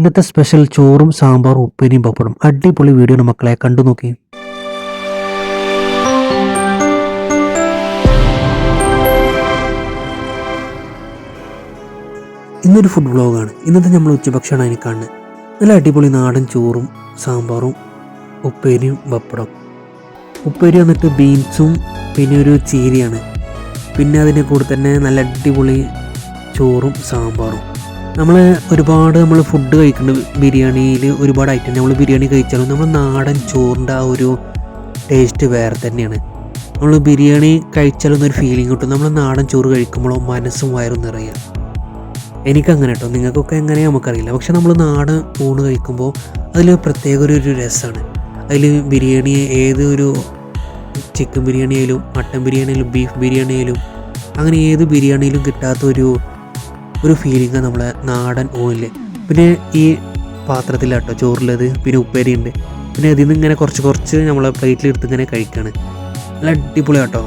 ഇന്നത്തെ സ്പെഷ്യൽ ചോറും സാമ്പാറും ഉപ്പേരിയും പപ്പടും അടിപൊളി വീഡിയോ മക്കളെ കണ്ടു നോക്കി. ഇന്നൊരു ഫുഡ് വ്ളോഗാണ് ഇന്നത്തെ നമ്മൾ ഉച്ചഭക്ഷണം അതിന് കാണുന്നത്. നല്ല അടിപൊളി നാടൻ ചോറും സാമ്പാറും ഉപ്പേരിയും പപ്പടം ഉപ്പേരി വന്നിട്ട് ബീൻസും പിന്നെ ഒരു ചീരയാണ്. പിന്നെ അതിന്റെ കൂടെ തന്നെ നല്ല അടിപൊളി ചോറും സാമ്പാറും. നമ്മൾ ഒരുപാട് നമ്മൾ ഫുഡ് കഴിക്കുന്നുണ്ട് ബിരിയാണിയിൽ ഒരുപാട് ഐറ്റം നമ്മൾ ബിരിയാണി കഴിച്ചാലും നമ്മൾ നാടൻ ചോറിന്റെ ആ ഒരു ടേസ്റ്റ് വേറെ തന്നെയാണ്. നമ്മൾ ബിരിയാണി കഴിച്ചാലൊന്നും ഒരു ഫീലിംഗ് കിട്ടും നമ്മൾ നാടൻ ചോറ് കഴിക്കുമ്പോഴോ മനസ്സും വയറും നിറയുക എനിക്കങ്ങനെ കേട്ടോ നിങ്ങൾക്കൊക്കെ എങ്ങനെ നമുക്കറിയില്ല. പക്ഷെ നമ്മൾ നാടൻ ഊണ് കഴിക്കുമ്പോൾ അതിൽ പ്രത്യേക ഒരു രസമാണ് അതിൽ ബിരിയാണി ഏത് ഒരു ചിക്കൻ ബിരിയാണി ആയാലും മട്ടൻ ബിരിയാണി ആയാലും ബീഫ് ബിരിയാണി ആയാലും അങ്ങനെ ഏത് ബിരിയാണിയിലും കിട്ടാത്ത ഒരു ഫീലിംഗ് നമ്മളെ നാടൻ ഓയിൽ പിന്നെ ഈ പാത്രത്തിലാട്ടോ ചോറുള്ളത് പിന്നെ ഉപ്പേരി ഉണ്ട് പിന്നെ അതിൽ നിന്ന് ഇങ്ങനെ കുറച്ച് കുറച്ച് നമ്മളെ പ്ലേറ്റിലെടുത്ത് ഇങ്ങനെ കഴിക്കുകയാണ് നല്ല അടിപൊളി കേട്ടോ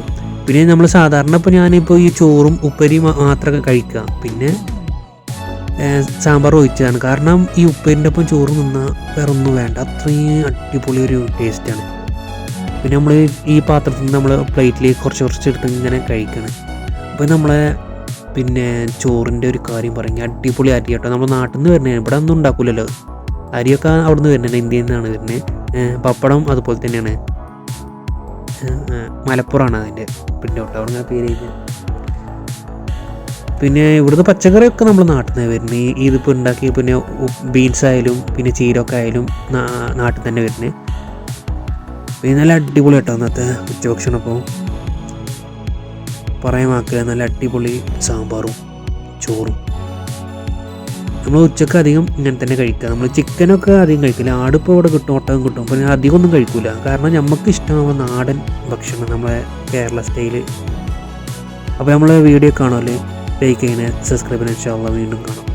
പിന്നെ നമ്മൾ സാധാരണ ഇപ്പോൾ ഞാനിപ്പോൾ ഈ ചോറും ഉപ്പേരിയും മാത്രമൊക്കെ കഴിക്കുക പിന്നെ സാമ്പാർ ഒഴിച്ചതാണ്. കാരണം ഈ ഉപ്പേരിന്റെ ഒപ്പം ചോറ് നിന്നാൽ വേറെ ഒന്നും വേണ്ട. അത്രയും അടിപൊളി ഒരു ടേസ്റ്റാണ് പിന്നെ നമ്മൾ ഈ പാത്രത്തിൽ നിന്ന് നമ്മൾ പ്ലേറ്റിലേക്ക് കുറച്ച് കുറച്ച് എടുത്ത് ഇങ്ങനെ കഴിക്കണം. അപ്പോൾ നമ്മളെ പിന്നെ ചോറിന്റെ ഒരു കാര്യം പറഞ്ഞു അടിപൊളി അരി കേട്ടോ. നമ്മൾ നാട്ടിൽ നിന്ന് വരുന്നതാണ് ഇവിടെ ഒന്നും ഉണ്ടാക്കില്ലല്ലോ അരിയൊക്കെ അവിടെ നിന്ന് വരുന്നത് ഇന്ത്യയിൽ നിന്നാണ് വരുന്നത് പപ്പടം അതുപോലെ തന്നെയാണ്. മലപ്പുറമാണ് അതിന്റെ പിന്നെ കേട്ടോ അവിടെ പേര് എഴുതിയത്. പിന്നെ ഇവിടുത്തെ പച്ചക്കറിയൊക്കെ നമ്മൾ നാട്ടിൽ നിന്ന് വരുന്നത് ഇതിപ്പോൾ ഉണ്ടാക്കി പിന്നെ ബീൻസ് ആയാലും പിന്നെ ചീരൊക്കെ ആയാലും നാട്ടിൽ തന്നെ വരുന്നത് പിന്നെ നല്ല അടിപൊളി കേട്ടോ അന്നത്തെ ഉച്ചഭക്ഷണം അപ്പോൾ. പറയാമാക്കുക. നല്ല അടിപൊളി സാമ്പാറും ചോറും. നമ്മൾ ഉച്ചയ്ക്ക് അധികം ഇങ്ങനെ തന്നെ കഴിക്കുക. നമ്മൾ ചിക്കനൊക്കെ അധികം കഴിക്കില്ല. ആടിപ്പോൾ ഇവിടെ കിട്ടും ഒട്ടകം കിട്ടും. പിന്നെ അധികം ഒന്നും കഴിക്കില്ല കാരണം നമുക്ക് ഇഷ്ടമാവുന്ന നാടൻ ഭക്ഷണം നമ്മളെ കേരള സ്റ്റൈൽ. അപ്പോൾ നമ്മൾ വീഡിയോ കാണുമല്ലേ ലൈക്ക് ചെയ്യുന്നത് സബ്സ്ക്രൈബ് അള്ളാ വീണ്ടും കാണാം.